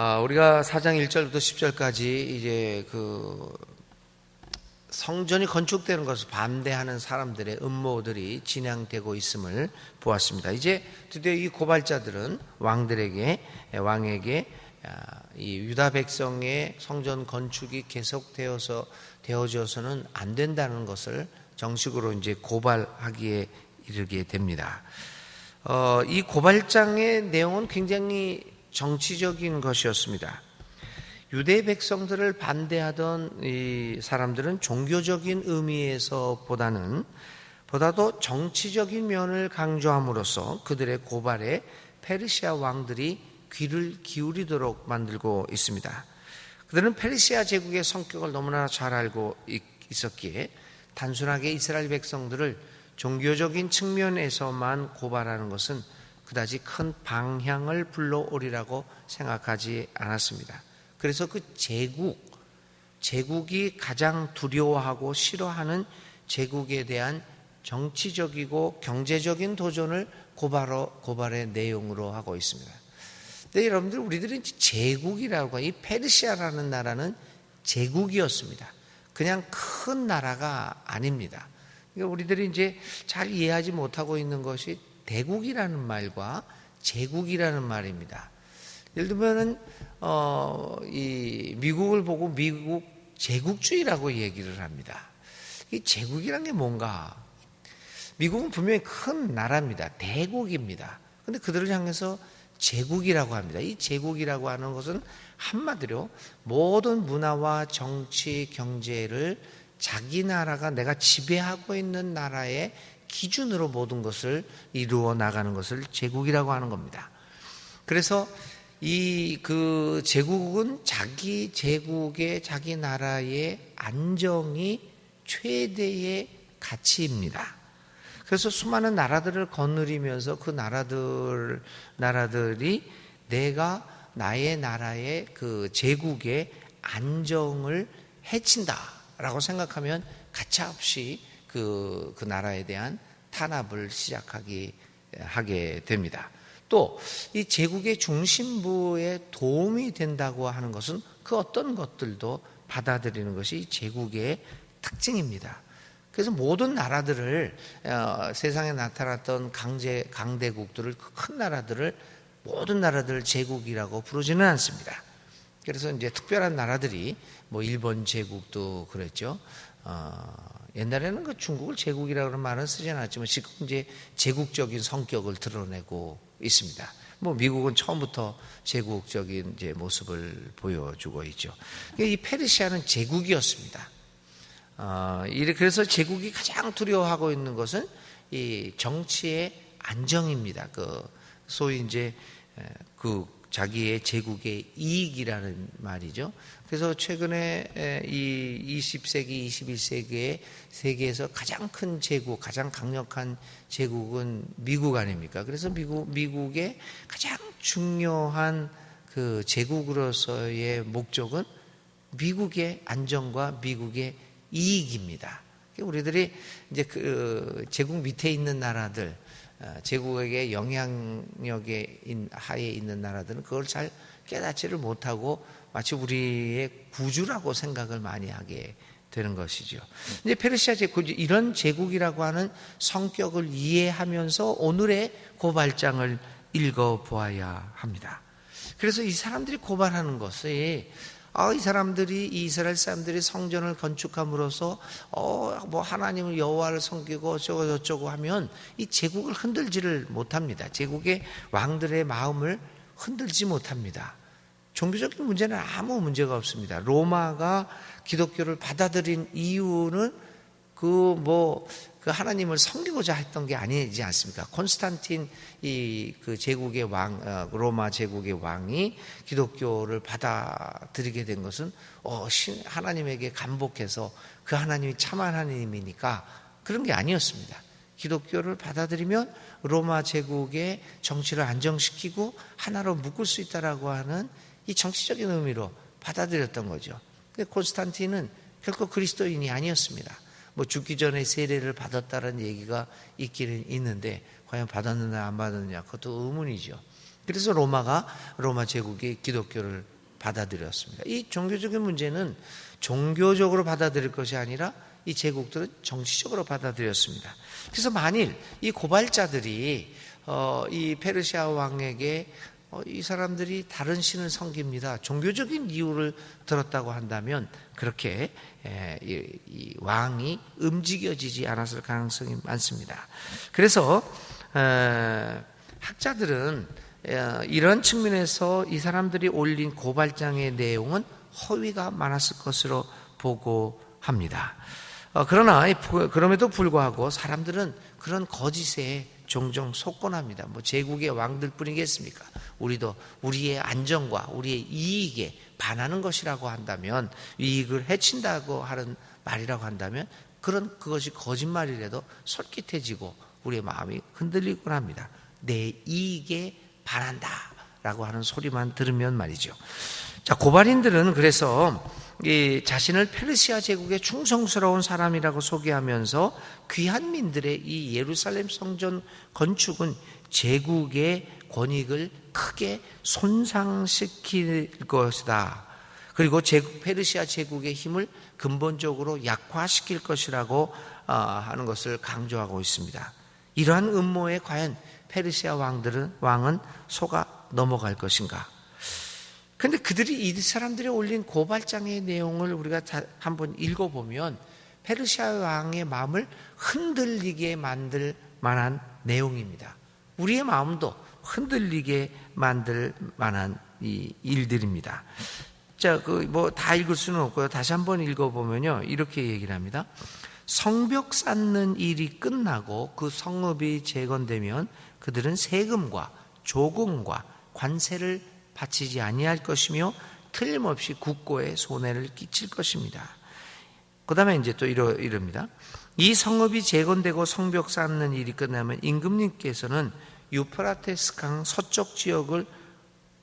아, 우리가 4장 1절부터 10절까지 이제 그 성전이 건축되는 것을 반대하는 사람들의 음모들이 진행되고 있음을 보았습니다. 이제 드디어 이 고발자들은 왕들에게 왕에게 아, 이 유다 백성의 성전 건축이 계속되어서 되어져서는 안 된다는 것을 정식으로 이제 고발하기에 이르게 됩니다. 어, 이 고발장의 내용은 굉장히 정치적인 것이었습니다. 유대 백성들을 반대하던 이 사람들은 종교적인 의미에서 보다는 보다도 정치적인 면을 강조함으로써 그들의 고발에 페르시아 왕들이 귀를 기울이도록 만들고 있습니다. 그들은 페르시아 제국의 성격을 너무나 잘 알고 있었기에 단순하게 이스라엘 백성들을 종교적인 측면에서만 고발하는 것은 그다지 큰 방향을 불러오리라고 생각하지 않았습니다. 그래서 그 제국, 제국이 가장 두려워하고 싫어하는 제국에 대한 정치적이고 경제적인 도전을 고발로, 고발의 내용으로 하고 있습니다. 근데 여러분들, 우리들은 제국이라고, 이 페르시아라는 나라는 제국이었습니다. 그냥 큰 나라가 아닙니다. 그러니까 우리들이 이제 잘 이해하지 못하고 있는 것이 대국이라는 말과 제국이라는 말입니다. 예를 들면은 어, 이 미국을 보고 미국 제국주의라고 얘기를 합니다. 이 제국이란 게 뭔가? 미국은 분명히 큰 나라입니다. 대국입니다. 근데 그들을 향해서 제국이라고 합니다. 이 제국이라고 하는 것은 한마디로 모든 문화와 정치, 경제를 자기 나라가 내가 지배하고 있는 나라의 기준으로 모든 것을 이루어 나가는 것을 제국이라고 하는 겁니다. 그래서 이 그 제국은 자기 제국의 자기 나라의 안정이 최대의 가치입니다. 그래서 수많은 나라들을 거느리면서 그 나라들 나라들이 내가 나의 나라의 그 제국의 안정을 해친다라고 생각하면 가차없이 그, 그 나라에 대한 탄압을 시작하게 하게 됩니다. 또 이 제국의 중심부에 도움이 된다고 하는 것은 그 어떤 것들도 받아들이는 것이 제국의 특징입니다. 그래서 모든 나라들을 어, 세상에 나타났던 강제 강대국들을 그 큰 나라들을 모든 나라들을 제국이라고 부르지는 않습니다. 그래서 이제 특별한 나라들이 뭐 일본 제국도 그랬죠. 어, 옛날에는 그 중국을 제국이라고 하는 말은 쓰지 않았지만 지금 이제 제국적인 성격을 드러내고 있습니다. 뭐 미국은 처음부터 제국적인 이제 모습을 보여주고 있죠. 이 페르시아는 제국이었습니다. 어, 그래서 제국이 가장 두려워하고 있는 것은 이 정치의 안정입니다. 그 소위 이제 그 자기의 제국의 이익이라는 말이죠. 그래서 최근에 이 20세기, 21세기의 세계에서 가장 큰 제국, 가장 강력한 제국은 미국 아닙니까? 그래서 미국, 미국의 가장 중요한 그 제국으로서의 목적은 미국의 안정과 미국의 이익입니다. 우리들이 이제 그 제국 밑에 있는 나라들, 어, 제국에게 영향력에 하에 있는 나라들은 그걸 잘 깨닫지를 못하고 마치 우리의 구주라고 생각을 많이 하게 되는 것이죠. 이제 페르시아 제국 이런 제국이라고 하는 성격을 이해하면서 오늘의 고발장을 읽어 보아야 합니다. 그래서 이 사람들이 고발하는 것이 아, 이 사람들이 이스라엘 사람들이 성전을 건축함으로써 어, 뭐 하나님을 여호와를 섬기고 어쩌고 저쩌고 하면 이 제국을 흔들지를 못합니다. 제국의 왕들의 마음을 흔들지 못합니다. 종교적인 문제는 아무 문제가 없습니다. 로마가 기독교를 받아들인 이유는 그뭐 그 하나님을 섬기고자 했던 게 아니지 않습니까? 콘스탄틴 이 그 제국의 왕 어, 로마 제국의 왕이 기독교를 받아들이게 된 것은 어 하나님에게 감복해서 그 하나님이 참 하나님이니까 그런 게 아니었습니다. 기독교를 받아들이면 로마 제국의 정치를 안정시키고 하나로 묶을 수 있다라고 하는 이 정치적인 의미로 받아들였던 거죠. 근데 콘스탄틴은 결코 그리스도인이 아니었습니다. 뭐 죽기 전에 세례를 받았다는 얘기가 있기는 있는데 과연 받았느냐 안 받았느냐 그것도 의문이죠. 그래서 로마가 로마 제국이 기독교를 받아들였습니다. 이 종교적인 문제는 종교적으로 받아들일 것이 아니라 이 제국들은 정치적으로 받아들였습니다. 그래서 만일 이 고발자들이 어, 이 페르시아 왕에게 어, 이 사람들이 다른 신을 섬깁니다. 종교적인 이유를 들었다고 한다면 그렇게 왕이 움직여지지 않았을 가능성이 많습니다. 그래서 에, 학자들은 에, 이런 측면에서 이 사람들이 올린 고발장의 내용은 허위가 많았을 것으로 보고 합니다. 어, 그러나 그럼에도 불구하고 사람들은 그런 거짓에 종종 속곤합니다. 뭐 제국의 왕들 뿐이겠습니까? 우리도 우리의 안정과 우리의 이익에 반하는 것이라고 한다면 이익을 해친다고 하는 말이라고 한다면 그런 그것이 거짓말이라도 솔깃해지고 우리의 마음이 흔들리곤 합니다. 내 이익에 반한다라고 하는 소리만 들으면 말이죠. 자 고발인들은 그래서 이 자신을 페르시아 제국의 충성스러운 사람이라고 소개하면서 귀한 민들의 이 예루살렘 성전 건축은 제국의 권익을 크게 손상시킬 것이다. 그리고 제국 페르시아 제국의 힘을 근본적으로 약화시킬 것이라고 어, 하는 것을 강조하고 있습니다. 이러한 음모에 과연 페르시아 왕들은 왕은 속아 넘어갈 것인가? 근데 그들이 이 사람들이 올린 고발장의 내용을 우리가 한번 읽어보면 페르시아 왕의 마음을 흔들리게 만들 만한 내용입니다. 우리의 마음도 흔들리게 만들 만한 이 일들입니다. 자, 그 뭐 다 읽을 수는 없고요. 다시 한번 읽어보면요. 이렇게 얘기를 합니다. 성벽 쌓는 일이 끝나고 그 성읍이 재건되면 그들은 세금과 조금과 관세를 바치지 아니할 것이며 틀림없이 국고에 손해를 끼칠 것입니다. 그 다음에 이제 또 이러, 이럽니다. 이 성읍이 재건되고 성벽 쌓는 일이 끝나면 임금님께서는 유프라테스 강 서쪽 지역을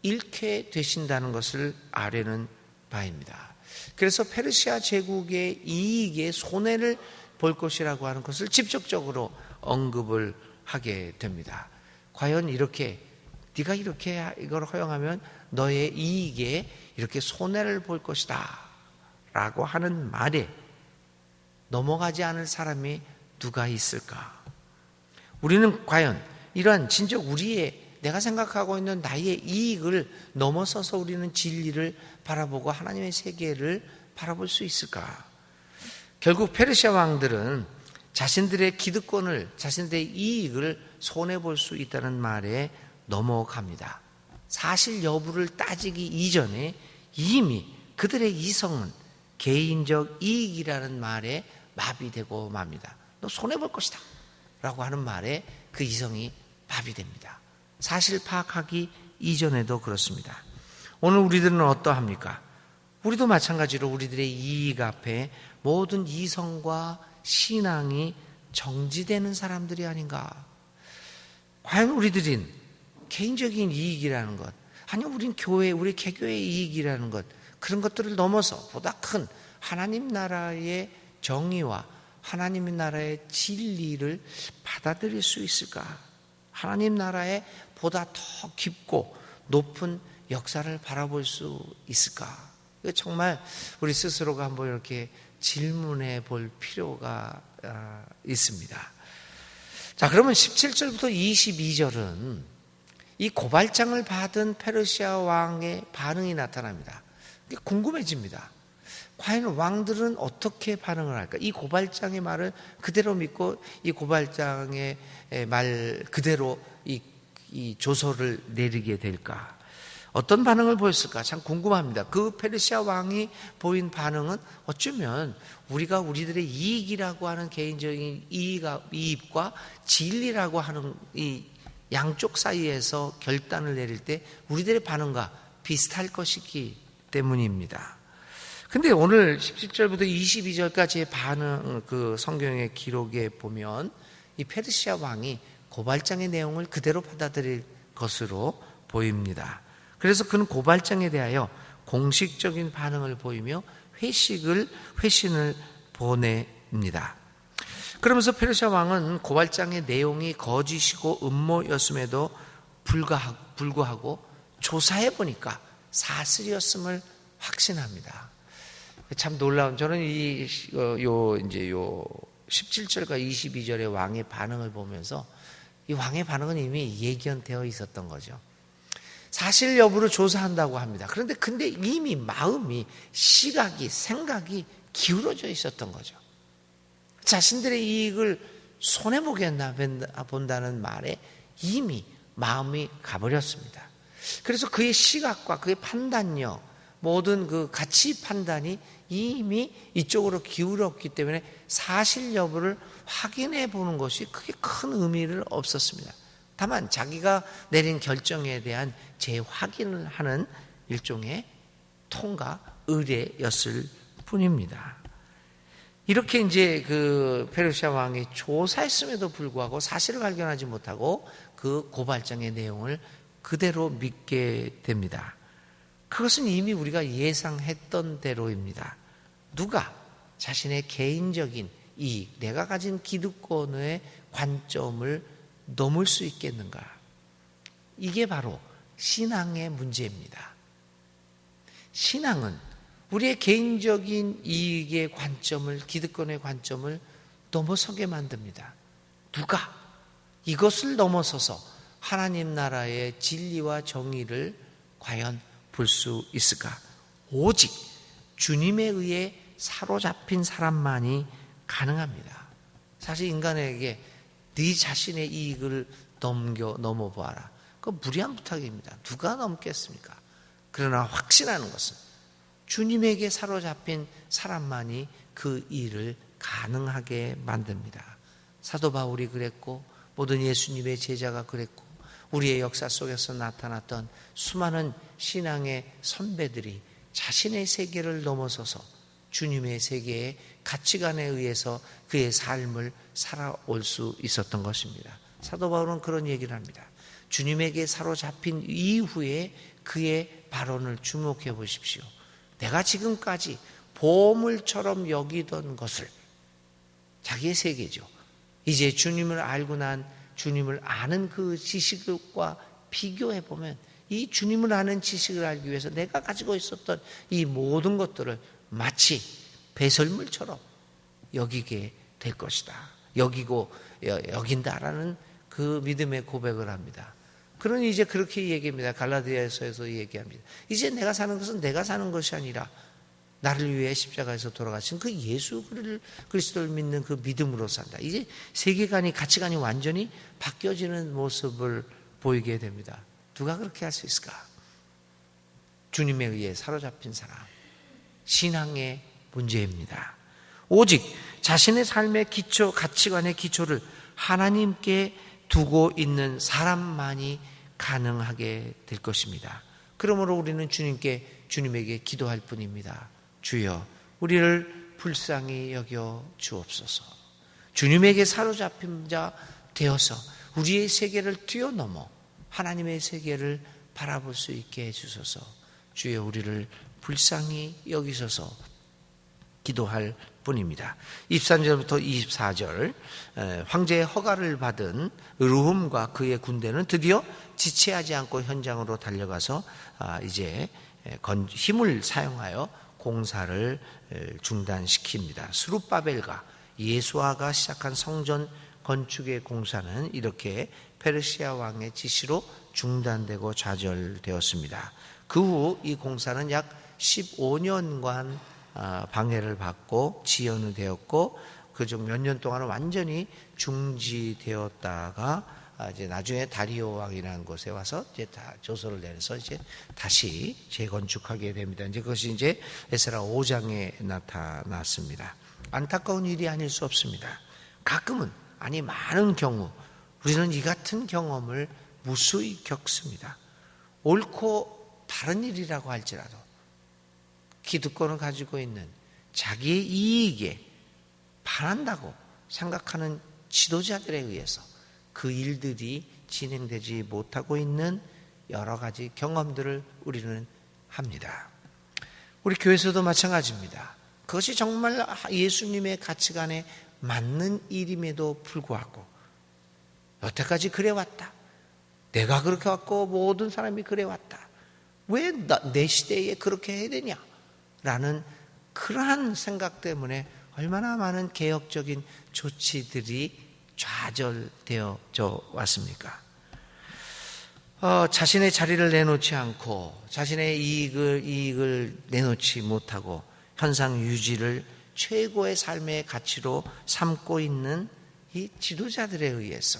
잃게 되신다는 것을 아뢰는 바입니다. 그래서 페르시아 제국의 이익에 손해를 볼 것이라고 하는 것을 직접적으로 언급을 하게 됩니다. 과연 이렇게 네가 이렇게 이걸 허용하면 너의 이익에 이렇게 손해를 볼 것이다. 라고 하는 말에 넘어가지 않을 사람이 누가 있을까? 우리는 과연 이러한 진짜 우리의 내가 생각하고 있는 나의 이익을 넘어서서 우리는 진리를 바라보고 하나님의 세계를 바라볼 수 있을까? 결국 페르시아 왕들은 자신들의 기득권을, 자신들의 이익을 손해 볼 수 있다는 말에 넘어갑니다. 사실 여부를 따지기 이전에 이미 그들의 이성은 개인적 이익이라는 말에 마비되고 맙니다. 너 손해볼 것이다. 라고 하는 말에 그 이성이 마비됩니다. 사실 파악하기 이전에도 그렇습니다. 오늘 우리들은 어떠합니까? 우리도 마찬가지로 우리들의 이익 앞에 모든 이성과 신앙이 정지되는 사람들이 아닌가? 과연 우리들은 개인적인 이익이라는 것, 아니 우린 교회, 우리 개교의 이익이라는 것, 그런 것들을 넘어서 보다 큰 하나님 나라의 정의와 하나님 나라의 진리를 받아들일 수 있을까? 하나님 나라의 보다 더 깊고 높은 역사를 바라볼 수 있을까? 정말 우리 스스로가 한번 이렇게 질문해 볼 필요가 아, 있습니다. 자, 그러면 17절부터 22절은 이 고발장을 받은 페르시아 왕의 반응이 나타납니다. 궁금해집니다. 과연 왕들은 어떻게 반응을 할까? 이 고발장의 말을 그대로 믿고 이 고발장의 말 그대로 이, 이 조서를 내리게 될까? 어떤 반응을 보였을까? 참 궁금합니다. 그 페르시아 왕이 보인 반응은 어쩌면 우리가 우리들의 이익이라고 하는 개인적인 이익과 진리라고 하는 이 양쪽 사이에서 결단을 내릴 때 우리들의 반응과 비슷할 것이기 때문입니다. 근데 오늘 17절부터 22절까지의 반응, 그 성경의 기록에 보면 이 페르시아 왕이 고발장의 내용을 그대로 받아들일 것으로 보입니다. 그래서 그는 고발장에 대하여 공식적인 반응을 보이며 회식을, 회신을 보냅니다. 그러면서 페르시아 왕은 고발장의 내용이 거짓이고 음모였음에도 불구하고 조사해 보니까 사슬이었음을 확신합니다. 참 놀라운 저는 이 요 이제 요 17절과 22절의 왕의 반응을 보면서 이 왕의 반응은 이미 예견되어 있었던 거죠. 사실 여부를 조사한다고 합니다. 그런데 근데 이미 마음이 시각이 생각이 기울어져 있었던 거죠. 자신들의 이익을 손해 보겠나 본다는 말에 이미 마음이 가버렸습니다. 그래서 그의 시각과 그의 판단력, 모든 그 가치 판단이 이미 이쪽으로 기울었기 때문에 사실 여부를 확인해 보는 것이 크게 큰 의미를 없었습니다. 다만 자기가 내린 결정에 대한 재확인을 하는 일종의 통과 의뢰였을 뿐입니다. 이렇게 이제 그 페르시아 왕이 조사했음에도 불구하고 사실을 발견하지 못하고 그 고발장의 내용을 그대로 믿게 됩니다. 그것은 이미 우리가 예상했던 대로입니다. 누가 자신의 개인적인 이익, 내가 가진 기득권의 관점을 넘을 수 있겠는가? 이게 바로 신앙의 문제입니다. 신앙은 우리의 개인적인 이익의 관점을, 기득권의 관점을 넘어서게 만듭니다. 누가 이것을 넘어서서 하나님 나라의 진리와 정의를 과연 볼 수 있을까? 오직 주님에 의해 사로잡힌 사람만이 가능합니다. 사실 인간에게 네 자신의 이익을 넘겨 넘어 보아라. 그 무리한 부탁입니다. 누가 넘겠습니까? 그러나 확신하는 것은 주님에게 사로잡힌 사람만이 그 일을 가능하게 만듭니다. 사도 바울이 그랬고 모든 예수님의 제자가 그랬고 우리의 역사 속에서 나타났던 수많은 신앙의 선배들이 자신의 세계를 넘어서서 주님의 세계의 가치관에 의해서 그의 삶을 살아올 수 있었던 것입니다. 사도 바울은 그런 얘기를 합니다. 주님에게 사로잡힌 이후에 그의 발언을 주목해 보십시오. 내가 지금까지 보물처럼 여기던 것을 자기의 세계죠. 이제 주님을 알고 난 주님을 아는 그 지식과 비교해 보면 이 주님을 아는 지식을 알기 위해서 내가 가지고 있었던 이 모든 것들을 마치 배설물처럼 여기게 될 것이다. 여기고 여긴다라는 그 믿음의 고백을 합니다. 그러니 이제 그렇게 얘기합니다. 갈라디아서에서 얘기합니다. 이제 내가 사는 것은 내가 사는 것이 아니라 나를 위해 십자가에서 돌아가신 그 예수 그리스도를 믿는 그 믿음으로 산다. 이제 세계관이 가치관이 완전히 바뀌어지는 모습을 보이게 됩니다. 누가 그렇게 할 수 있을까? 주님에 의해 사로잡힌 사람. 신앙의 문제입니다. 오직 자신의 삶의 기초, 가치관의 기초를 하나님께 두고 있는 사람만이 가능하게 될 것입니다. 그러므로 우리는 주님께, 주님에게 기도할 뿐입니다. 주여, 우리를 불쌍히 여겨 주옵소서. 주님에게 사로잡힌 자 되어서 우리의 세계를 뛰어넘어 하나님의 세계를 바라볼 수 있게 해 주소서. 주여 우리를 불쌍히 여기셔서 기도할 뿐입니다. 23절부터 24절 황제의 허가를 받은 르훔과 그의 군대는 드디어 지체하지 않고 현장으로 달려가서 아, 이제 힘을 사용하여 공사를 중단시킵니다. 수룹바벨과 예수아가 시작한 성전 건축의 공사는 이렇게 페르시아 왕의 지시로 중단되고 좌절되었습니다. 그 후 이 공사는 약 15년간 아, 방해를 받고 지연이 되었고 그중 몇 년 동안은 완전히 중지되었다가 아, 이제 나중에 다리오 왕이라는 곳에 와서 이제 다 조서를 내서 이제 다시 재건축하게 됩니다. 이제 그것이 이제 에스라 5장에 나타났습니다. 안타까운 일이 아닐 수 없습니다. 가끔은 아니 많은 경우 우리는 이 같은 경험을 무수히 겪습니다. 옳고 다른 일이라고 할지라도 기득권을 가지고 있는 자기의 이익에 반한다고 생각하는 지도자들에 의해서 그 일들이 진행되지 못하고 있는 여러 가지 경험들을 우리는 합니다. 우리 교회에서도 마찬가지입니다. 그것이 정말 예수님의 가치관에 맞는 일임에도 불구하고 여태까지 그래왔다. 내가 그렇게 왔고 모든 사람이 그래 왔다. 왜 내 시대에 그렇게 해야 되냐? 라는 그러한 생각 때문에 얼마나 많은 개혁적인 조치들이 좌절되어 왔습니까? 어, 자신의 자리를 내놓지 않고 자신의 이익을 이익을 내놓지 못하고 현상 유지를 최고의 삶의 가치로 삼고 있는 이 지도자들에 의해서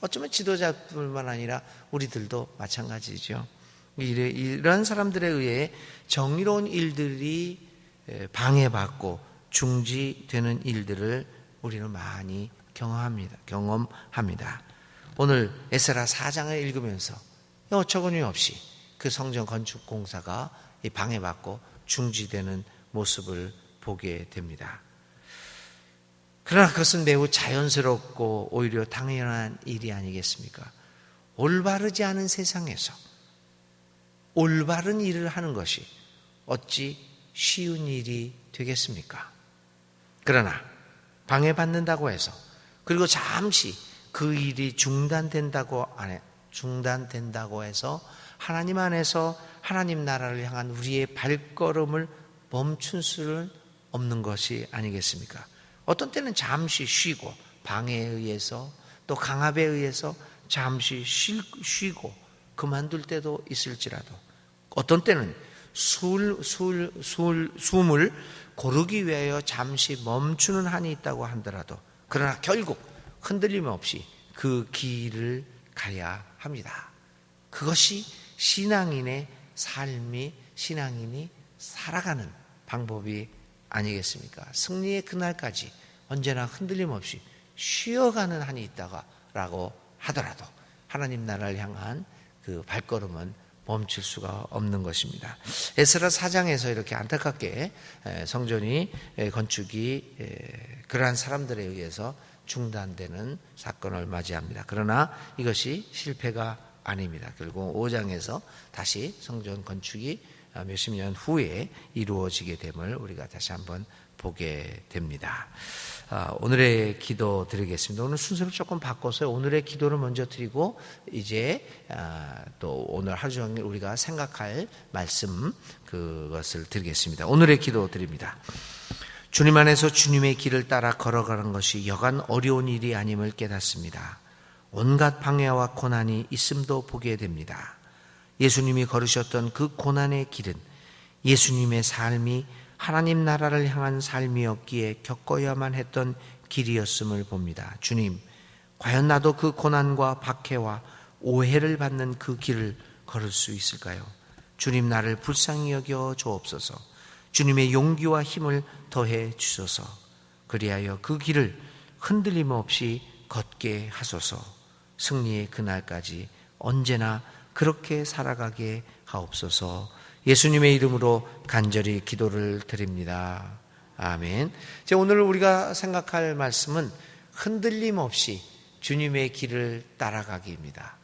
어쩌면 지도자뿐만 아니라 우리들도 마찬가지죠. 이런 사람들에 의해 정의로운 일들이 방해받고 중지되는 일들을 우리는 많이 경험합니다. 경험합니다. 오늘 에스라 4장을 읽으면서 어처구니 없이 그 성전 건축 공사가 방해받고 중지되는 모습을 보게 됩니다. 그러나 그것은 매우 자연스럽고 오히려 당연한 일이 아니겠습니까? 올바르지 않은 세상에서 올바른 일을 하는 것이 어찌 쉬운 일이 되겠습니까? 그러나 방해받는다고 해서 그리고 잠시 그 일이 중단된다고 안에 중단된다고 해서 하나님 안에서 하나님 나라를 향한 우리의 발걸음을 멈춘 수는 없는 것이 아니겠습니까? 어떤 때는 잠시 쉬고 방해에 의해서 또 강압에 의해서 잠시 쉬고 그만둘 때도 있을지라도 어떤 때는 술, 술, 술, 숨을 고르기 위하여 잠시 멈추는 한이 있다고 하더라도 그러나 결국 흔들림 없이 그 길을 가야 합니다. 그것이 신앙인의 삶이 신앙인이 살아가는 방법이 아니겠습니까? 승리의 그날까지 언제나 흔들림 없이 쉬어가는 한이 있다가라고 하더라도 하나님 나라를 향한 그 발걸음은 멈출 수가 없는 것입니다. 에스라 4장에서 이렇게 안타깝게 성전이 건축이 그러한 사람들에 의해서 중단되는 사건을 맞이합니다. 그러나 이것이 실패가 아닙니다. 결국 5장에서 다시 성전 건축이 몇십 년 후에 이루어지게 됨을 우리가 다시 한번 보게 됩니다. 아, 오늘의 기도 드리겠습니다. 오늘 순서를 조금 바꿔서 오늘의 기도를 먼저 드리고 이제 아, 또 오늘 하루 종일 우리가 생각할 말씀 그것을 드리겠습니다. 오늘의 기도 드립니다. 주님 안에서 주님의 길을 따라 걸어가는 것이 여간 어려운 일이 아님을 깨닫습니다. 온갖 방해와 고난이 있음도 보게 됩니다. 예수님이 걸으셨던 그 고난의 길은 예수님의 삶이 하나님 나라를 향한 삶이었기에 겪어야만 했던 길이었음을 봅니다. 주님, 과연 나도 그 고난과 박해와 오해를 받는 그 길을 걸을 수 있을까요? 주님 나를 불쌍히 여겨 주옵소서. 주님의 용기와 힘을 더해 주소서. 그리하여 그 길을 흔들림 없이 걷게 하소서. 승리의 그날까지 언제나 그렇게 살아가게 하옵소서. 예수님의 이름으로 간절히 기도를 드립니다. 아멘. 오늘 우리가 생각할 말씀은 흔들림 없이 주님의 길을 따라가기입니다.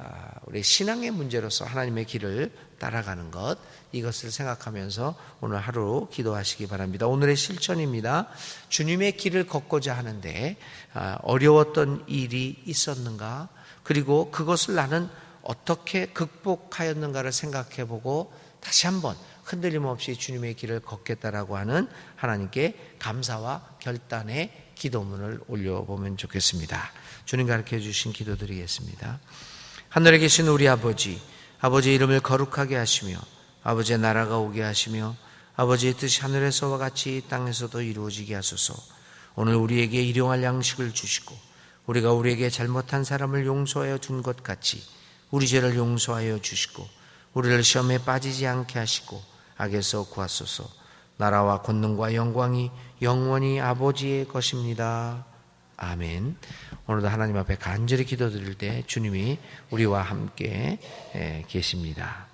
아, 우리 신앙의 문제로서 하나님의 길을 따라가는 것 이것을 생각하면서 오늘 하루 기도하시기 바랍니다. 오늘의 실천입니다. 주님의 길을 걷고자 하는데 아, 어려웠던 일이 있었는가? 그리고 그것을 나는 어떻게 극복하였는가를 생각해 보고 다시 한번 흔들림 없이 주님의 길을 걷겠다라고 하는 하나님께 감사와 결단의 기도문을 올려보면 좋겠습니다. 주님 가르쳐 주신 기도 드리겠습니다. 하늘에 계신 우리 아버지, 아버지의 이름을 거룩하게 하시며 아버지의 나라가 오게 하시며 아버지의 뜻이 하늘에서와 같이 땅에서도 이루어지게 하소서. 오늘 우리에게 일용할 양식을 주시고 우리가 우리에게 잘못한 사람을 용서하여 준 것 같이 우리 죄를 용서하여 주시고 우리를 시험에 빠지지 않게 하시고 악에서 구하소서. 나라와 권능과 영광이 영원히 아버지의 것입니다. 아멘. 오늘도 하나님 앞에 간절히 기도드릴 때 주님이 우리와 함께 계십니다.